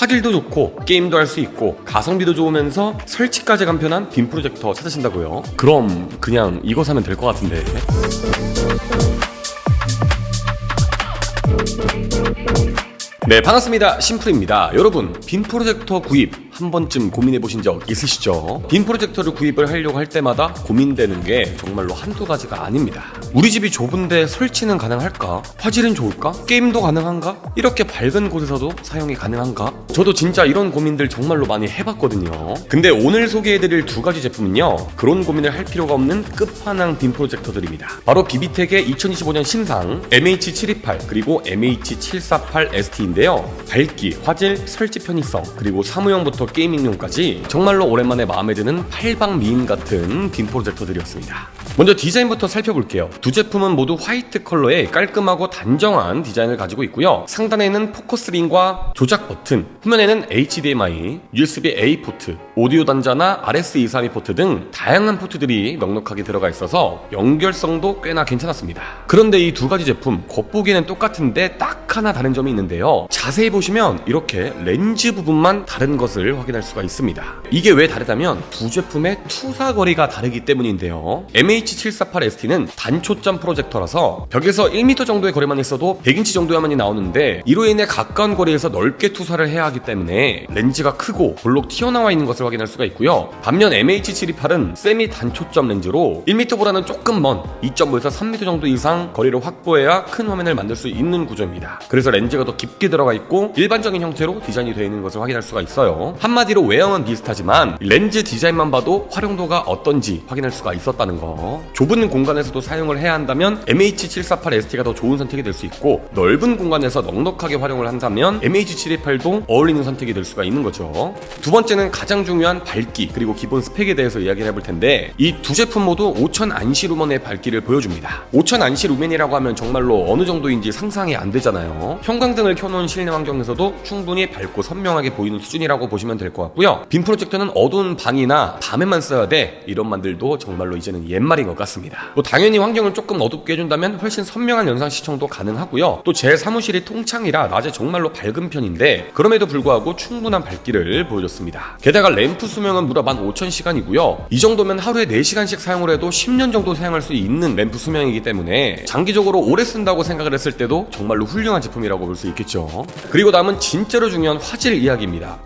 화질도 좋고 게임도 할 수 있고 가성비도 좋으면서 설치까지 간편한 빔 프로젝터 찾으신다고요? 그럼 그냥 이거 사면 될 것 같은데. 네 반갑습니다 심플입니다 여러분 빔 프로젝터 구입 한 번쯤 고민해 보신 적 있으시죠? 빔 프로젝터를 구입을 하려고 할 때마다 고민되는 게 정말로 한두 가지가 아닙니다 우리 집이 좁은데 설치는 가능할까? 화질은 좋을까? 게임도 가능한가? 이렇게 밝은 곳에서도 사용이 가능한가? 저도 진짜 이런 고민들 정말로 많이 해봤거든요 근데 오늘 소개해드릴 두 가지 제품은요 그런 고민을 할 필요가 없는 끝판왕 빔 프로젝터들입니다 바로 비비텍의 2025년 신상 MH728 그리고 MH748ST인데요 밝기, 화질, 설치 편의성 그리고 사무용부터 게이밍용까지 정말로 오랜만에 마음에 드는 팔방 미인 같은 빔 프로젝터들이었습니다 먼저 디자인부터 살펴볼게요 두 제품은 모두 화이트 컬러의 깔끔하고 단정한 디자인을 가지고 있고요 상단에는 포커스링과 조작 버튼 후면에는 HDMI, USB-A 포트, 오디오 단자나 RS232 포트 등 다양한 포트들이 넉넉하게 들어가 있어서 연결성도 꽤나 괜찮았습니다. 그런데 이 두 가지 제품 겉보기에는 똑같은데 딱 하나 다른 점이 있는데요. 자세히 보시면 이렇게 렌즈 부분만 다른 것을 확인할 수가 있습니다. 이게 왜 다르다면 두 제품의 투사 거리가 다르기 때문인데요. MH748ST는 단초점 프로젝터라서 벽에서 1m 정도의 거리만 있어도 100인치 정도의 화면이 나오는데 이로 인해 가까운 거리에서 넓게 투사를 해야 하기 때문에 렌즈가 크고 볼록 튀어나와 있는 것을 확인할 수가 있고요. 반면 MH728은 세미 단초점 렌즈로 1m보다는 조금 먼 2.5에서 3m 정도 이상 거리를 확보해야 큰 화면을 만들 수 있는 구조입니다. 그래서 렌즈가 더 깊게 들어가 있고 일반적인 형태로 디자인이 되어 있는 것을 확인할 수가 있어요. 한마디로 외형은 비슷하지만 렌즈 디자인만 봐도 활용도가 어떤지 확인할 수가 있었다는 거. 좁은 공간에서도 사용을 해야 한다면 MH748ST가 더 좋은 선택이 될 수 있고 넓은 공간에서 넉넉하게 활용을 한다면 MH728도 어울리는 선택이 될 수가 있는 거죠. 두 번째는 가장 중요한 밝기 그리고 기본 스펙에 대해서 이야기를 해볼 텐데 이 두 제품 모두 5000 안시 루멘의 밝기를 보여줍니다. 5000 안시 루멘이라고 하면 정말로 어느 정도인지 상상이 안 되잖아요. 형광등을 켜놓은 실내 환경에서도 충분히 밝고 선명하게 보이는 수준이라고 보시면 될 것 같고요. 빔 프로젝터는 어두운 방이나 밤에만 써야 돼 이런 말들도 정말로 이제는 옛말인 것 같습니다. 또 당연히 환경을 조금 어둡게 해준다면 훨씬 선명한 영상 시청도 가능하고요. 또 제 사무실이 통창이라 낮에 정말로 밝은 편인데 그럼에도 불구하고 충분한 밝기를 보여줬습니다. 게다가 램프 수명은 무려 15,000시간이고요. 이 정도면 하루에 4시간씩 사용을 해도 10년 정도 사용할 수 있는 램프 수명이기 때문에 장기적으로 오래 쓴다고 생각을 했을 때도 정말로 훌륭한 제품이라고 볼 수 있겠죠. 그리고 다음은 진짜로 중요한 화질 이야기입니다.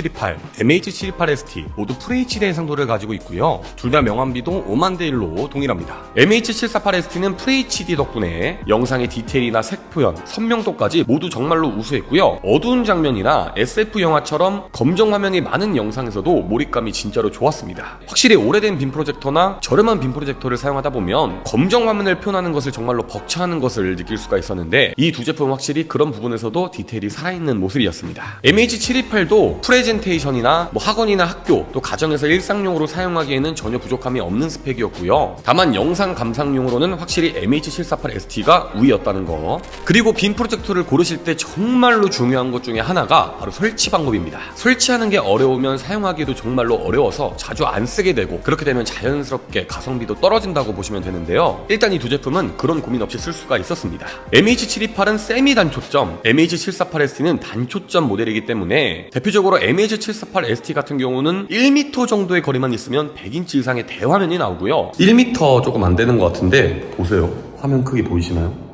MH728, MH728ST 모두 FHD 해상도를 가지고 있고요. 둘 다 명암비도 5만 대 1로 동일합니다. MH748ST는 FHD 덕분에 영상의 디테일이나 색 표현, 선명도까지 모두 정말로 우수했고요. 어두운 장면이나 SF 영화처럼 검정 화면이 많은 영상에서도 몰입감이 진짜로 좋았습니다. 확실히 오래된 빔 프로젝터나 저렴한 빔 프로젝터를 사용하다 보면 검정 화면을 표현하는 것을 정말로 벅차하는 것을 느낄 수가 있었는데 이 두 제품 확실히 그런 부분에서도 디테일이 살아있는 모습이었습니다. MH728도 프레젠테이션이나 뭐 학원이나 학교 또 가정에서 일상용으로 사용하기에는 전혀 부족함이 없는 스펙이었고요. 다만 영상 감상용으로는 확실히 MH748ST가 우위였다는 거. 그리고 빔 프로젝터를 고르실 때 정말로 중요한 것 중에 하나가 바로 설치 방법입니다. 설치하는 게 어려우면 사용하기도 정말로 어려워서 자주 안 쓰게 되고 그렇게 되면 자연스럽게 가성비도 떨어진다고 보시면 되는데요. 일단 이 두 제품은 그런 고민 없이 쓸 수가 있었습니다. MH728은 세미 단초점, MH748ST는 단초점 모델이기 때문에 대표적으로 MH748ST 같은 경우는 1m 정도의 거리만 있으면 100인치 이상의 대화면이 나오고요. 1m 조금 안 되는 것 같은데 보세요. 화면 크기 보이시나요?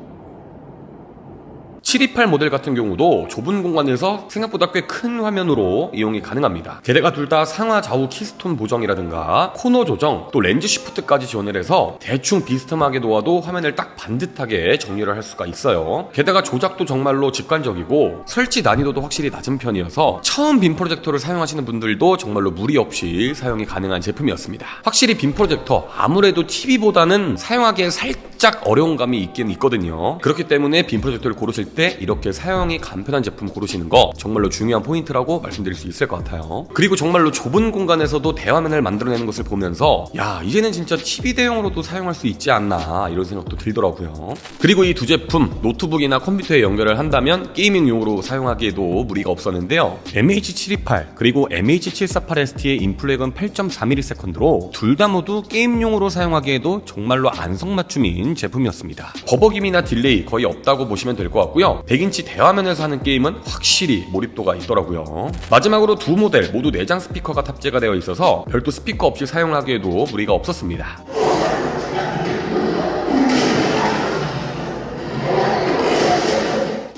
728 모델 같은 경우도 좁은 공간에서 생각보다 꽤 큰 화면으로 이용이 가능합니다. 게다가 둘 다 상하 좌우 키스톤 보정이라든가 코너 조정, 또 렌즈 시프트까지 지원을 해서 대충 비스듬하게 놓아도 화면을 딱 반듯하게 정리를 할 수가 있어요. 게다가 조작도 정말로 직관적이고 설치 난이도도 확실히 낮은 편이어서 처음 빔 프로젝터를 사용하시는 분들도 정말로 무리 없이 사용이 가능한 제품이었습니다. 확실히 빔 프로젝터 아무래도 TV보다는 사용하기에 살짝 어려운 감이 있긴 있거든요. 그렇기 때문에 빔 프로젝터를 고르실 때 이렇게 사용이 간편한 제품 고르시는 거 정말로 중요한 포인트라고 말씀드릴 수 있을 것 같아요. 그리고 정말로 좁은 공간에서도 대화면을 만들어내는 것을 보면서 야 이제는 진짜 TV 대용으로도 사용할 수 있지 않나 이런 생각도 들더라고요. 그리고 이 두 제품 노트북이나 컴퓨터에 연결을 한다면 게이밍용으로 사용하기에도 무리가 없었는데요. MH728 그리고 MH748ST의 인플렉은 8.4ms2로 둘 다 모두 게임용으로 사용하기에도 정말로 안성맞춤인 제품인 제품이었습니다. 버벅임이나 딜레이 거의 없다고 보시면 될 것 같고요. 100인치 대화면에서 하는 게임은 확실히 몰입도가 있더라고요. 마지막으로 두 모델 모두 내장 스피커가 탑재가 되어 있어서 별도 스피커 없이 사용하기에도 무리가 없었습니다.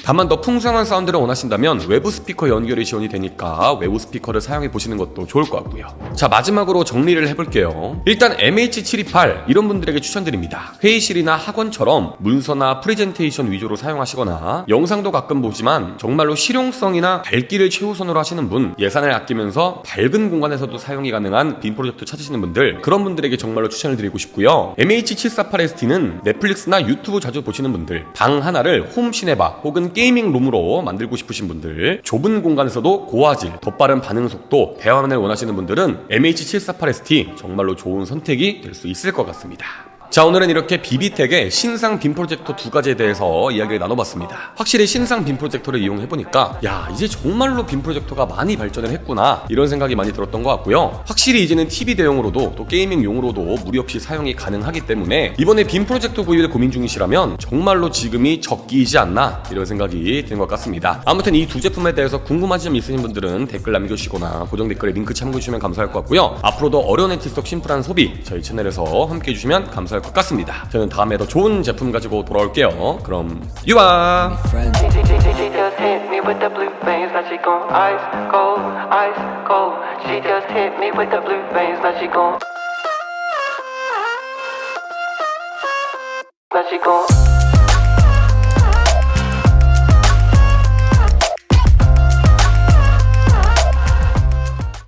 다만 더 풍성한 사운드를 원하신다면 외부 스피커 연결이 지원이 되니까 외부 스피커를 사용해 보시는 것도 좋을 것 같고요. 자 마지막으로 정리를 해볼게요. 일단 MH728 이런 분들에게 추천드립니다. 회의실이나 학원처럼 문서나 프레젠테이션 위주로 사용하시거나 영상도 가끔 보지만 정말로 실용성이나 밝기를 최우선으로 하시는 분 예산을 아끼면서 밝은 공간에서도 사용이 가능한 빔 프로젝트 찾으시는 분들 그런 분들에게 정말로 추천을 드리고 싶고요. MH748ST는 넷플릭스나 유튜브 자주 보시는 분들 방 하나를 홈 시네바 혹은 게이밍 룸으로 만들고 싶으신 분들 좁은 공간에서도 고화질, 더 빠른 반응 속도, 대화면을 원하시는 분들은 MH748ST 정말로 좋은 선택이 될 수 있을 것 같습니다. 자 오늘은 이렇게 비비텍의 신상 빔 프로젝터 두 가지에 대해서 이야기를 나눠봤습니다. 확실히 신상 빔 프로젝터를 이용해보니까 야 이제 정말로 빔 프로젝터가 많이 발전을 했구나 이런 생각이 많이 들었던 것 같고요. 확실히 이제는 TV 대용으로도 또 게이밍용으로도 무리 없이 사용이 가능하기 때문에 이번에 빔 프로젝터 구입을 고민 중이시라면 정말로 지금이 적기이지 않나 이런 생각이 드는 것 같습니다. 아무튼 이 두 제품에 대해서 궁금하신 점 있으신 분들은 댓글 남겨주시거나 고정 댓글에 링크 참고해주시면 감사할 것 같고요. 앞으로도 어려운 속 심플한 소비 저희 채널에서 함께 해주시면 감사할 것 같습니다. 저는 다음에 더 좋은 제품 가지고 돌아올게요. 그럼 veins, now she gon'